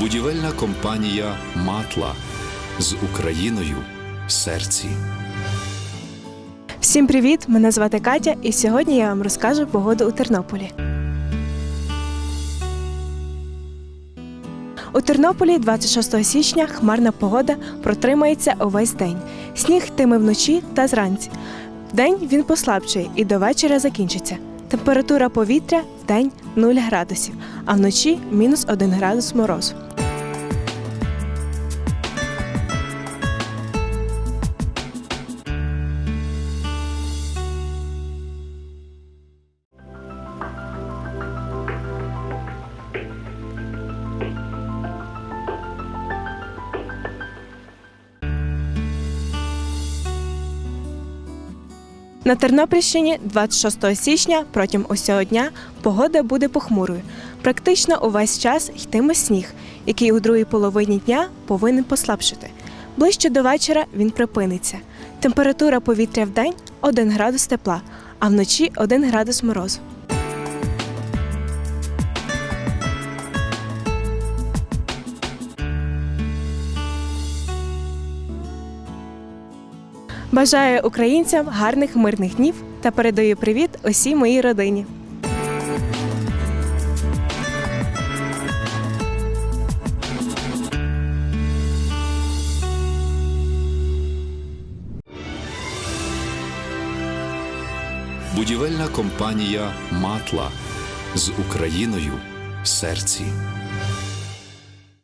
Будівельна компанія Матла з Україною в серці. Всім привіт! Мене звати Катя, і сьогодні я вам розкажу погоду у Тернополі. У Тернополі 26 січня хмарна погода протримається увесь день. Сніг йтиме вночі та зранці. Вдень він послабшає і до вечора закінчиться. Температура повітря в день 0 градусів, а вночі мінус 1 градус морозу. На Тернопільщині 26 січня протягом усього дня погода буде похмурою. Практично увесь час йтиме сніг, який у другій половині дня повинен послабшити. Ближче до вечора він припиниться. Температура повітря в день 1 градус тепла, а вночі 1 градус морозу. Бажаю українцям гарних мирних днів та передаю привіт усій моїй родині. Будівельна компанія Матла з Україною в серці.